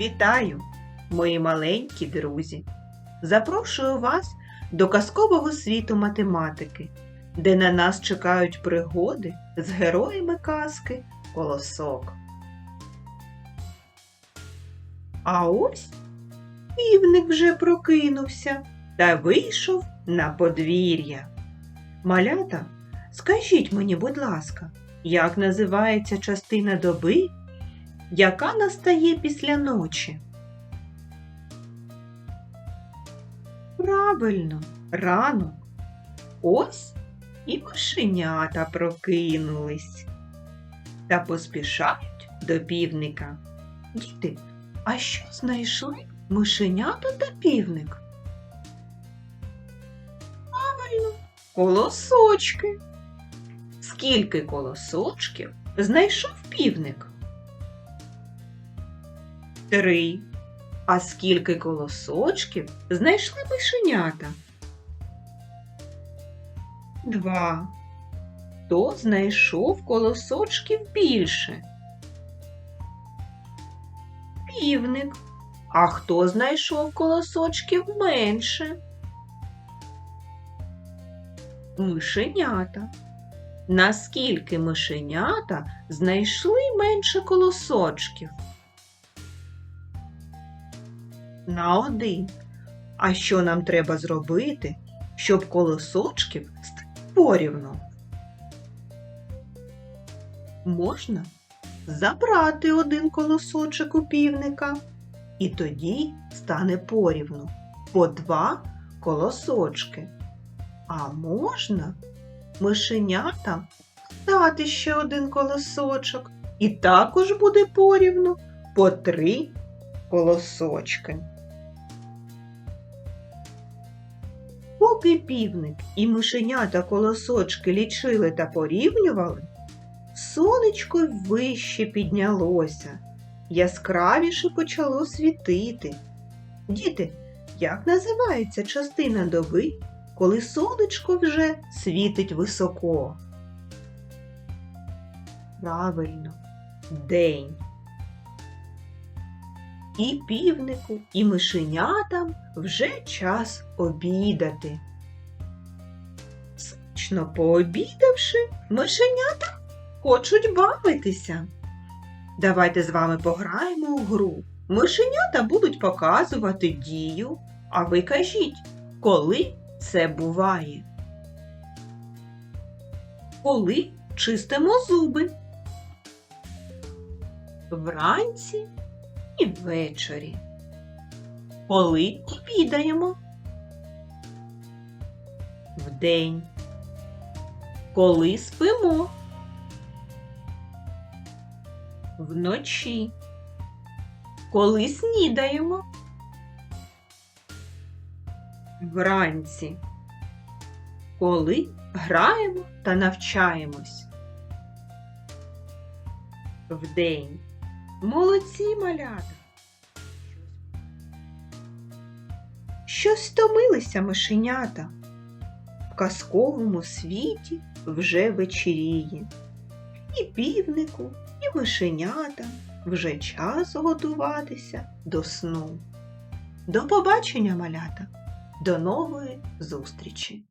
Вітаю, мої маленькі друзі! Запрошую вас до казкового світу математики, де на нас чекають пригоди з героями казки Колосок. А ось півник вже прокинувся та вийшов на подвір'я. Малята, скажіть мені, будь ласка, як називається частина доби, яка настає після ночі? Правильно, ранок. Ось і мишенята прокинулись та поспішають до півника. Діти, а що знайшли мишенята та півник? Правильно, колосочки. Скільки колосочків знайшов півник? Три. А скільки колосочків знайшли мишенята? Два. Хто знайшов колосочків більше? Півник. А хто знайшов колосочків менше? Мишенята. Наскільки мишенята знайшли менше колосочків? На один. А що нам треба зробити, щоб колосочків порівну? Можна забрати один колосочок у півника, і тоді стане порівну по два колосочки. А можна мишенятам дати ще один колосочок, і також буде порівну по три колосочки. Поки півник і мишенята колосочки лічили та порівнювали, сонечко вище піднялося, яскравіше почало світити. Діти, як називається частина доби, коли сонечко вже світить високо? Правильно, день. І півнику, і мишенятам вже час обідати. Смачно пообідавши, мишенята хочуть бавитися. Давайте з вами пограємо у гру. Мишенята будуть показувати дію, а ви кажіть, коли це буває. Коли чистимо зуби. Вранці і ввечері. Коли обідаємо? Вдень. Коли спимо? Вночі. Коли снідаємо? Вранці. Коли граємо та навчаємось? Вдень. Молодці малята. Щось стомилися мишенята. В казковому світі вже вечеріє. І півнику, і мишенятам вже час готуватися до сну. До побачення, малята! До нової зустрічі!